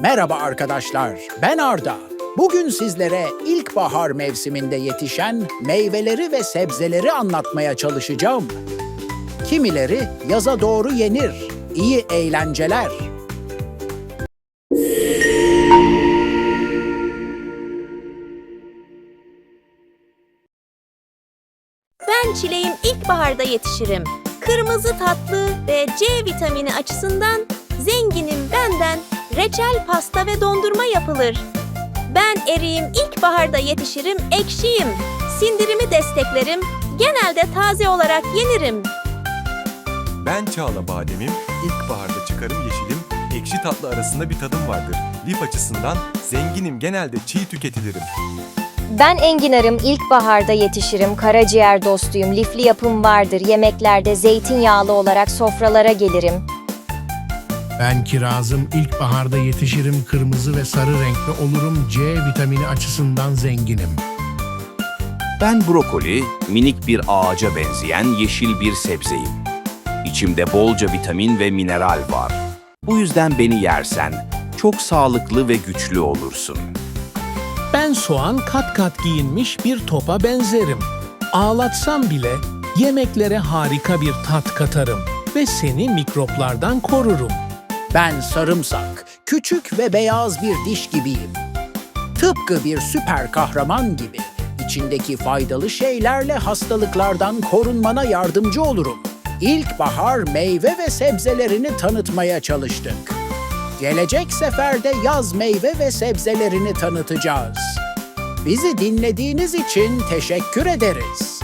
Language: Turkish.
Merhaba arkadaşlar, ben Arda. Bugün sizlere ilkbahar mevsiminde yetişen meyveleri ve sebzeleri anlatmaya çalışacağım. Kimileri yaza doğru yenir. İyi eğlenceler. Ben çileğim ilkbaharda yetişirim. Kırmızı tatlı ve C vitamini açısından zenginim benden reçel, pasta ve dondurma yapılır. Ben eriğim ilkbaharda yetişirim, ekşiyim. Sindirimi desteklerim, genelde taze olarak yenirim. Ben Çağla Badem'im, ilkbaharda çıkarım yeşilim, ekşi tatlı arasında bir tadım vardır. Lif açısından zenginim genelde çiğ tüketilirim. Ben enginarım, ilkbaharda yetişirim, karaciğer dostuyum, lifli yapım vardır, yemeklerde zeytinyağlı olarak sofralara gelirim. Ben kirazım, ilkbaharda yetişirim, kırmızı ve sarı renkli olurum, C vitamini açısından zenginim. Ben brokoli, minik bir ağaca benzeyen yeşil bir sebzeyim. İçimde bolca vitamin ve mineral var. Bu yüzden beni yersen çok sağlıklı ve güçlü olursun. Ben soğan kat kat giyinmiş bir topa benzerim. Ağlatsam bile yemeklere harika bir tat katarım ve seni mikroplardan korurum. Ben sarımsak, küçük ve beyaz bir diş gibiyim. Tıpkı bir süper kahraman gibi içindeki faydalı şeylerle hastalıklardan korunmana yardımcı olurum. İlkbahar meyve ve sebzelerini tanıtmaya çalıştık. Gelecek seferde yaz meyve ve sebzelerini tanıtacağız. Bizi dinlediğiniz için teşekkür ederiz.